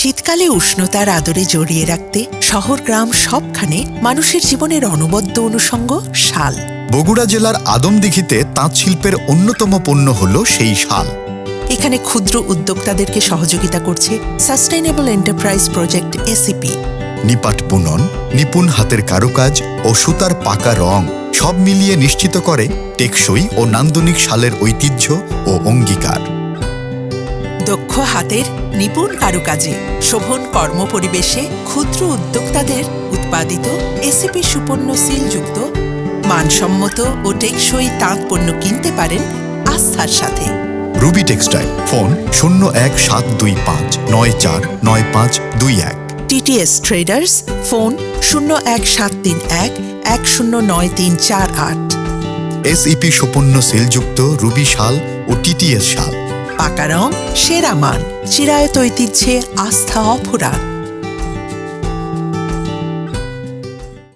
শীতকালে উষ্ণতার আদরে জড়িয়ে রাখতে শহর গ্রাম সবখানে মানুষের জীবনের অনবদ্য অনুষঙ্গ শাল। বগুড়া জেলার আদমদিঘিতে তাঁত শিল্পের অন্যতম পণ্য হল সেই শাল। এখানে ক্ষুদ্র উদ্যোক্তাদেরকে সহযোগিতা করছে সাস্টেইনেবল এন্টারপ্রাইজ প্রজেক্ট এসিপি নিপাট বুনন নিপুণ হাতের কারুকাজ ও সুতার পাকা রং সব মিলিয়ে নিশ্চিত করে টেকসই ও নান্দনিক শালের ঐতিহ্য ও অঙ্গীকার। দক্ষ হাতের নিপুণ কারুকাজে শোভন কর্মপরিবেশে ক্ষুদ্র উদ্যোক্তাদের উৎপাদিত এসিপি সুপন্ন সিলযুক্ত মানসম্মত ও টেকসই তাঁত পণ্য কিনতে পারেন আস্থার সাথে। রুবি টেক্সটাইল ফোন শূন্য এক সাত দুই পাঁচ নয় চার নয় পাঁচ দুই এক। টিটিএস ট্রেডার্স ফোন শূন্য এক সাত তিন এক এক শূন্য নয় তিন চার আট। এসইপি সুপন্য সেলযুক্ত রুবি শাল ও টিটিএস শাল। পাকা রং সেরা মান। চিরায়ত ঐতিহ্যে আস্থা অফুরান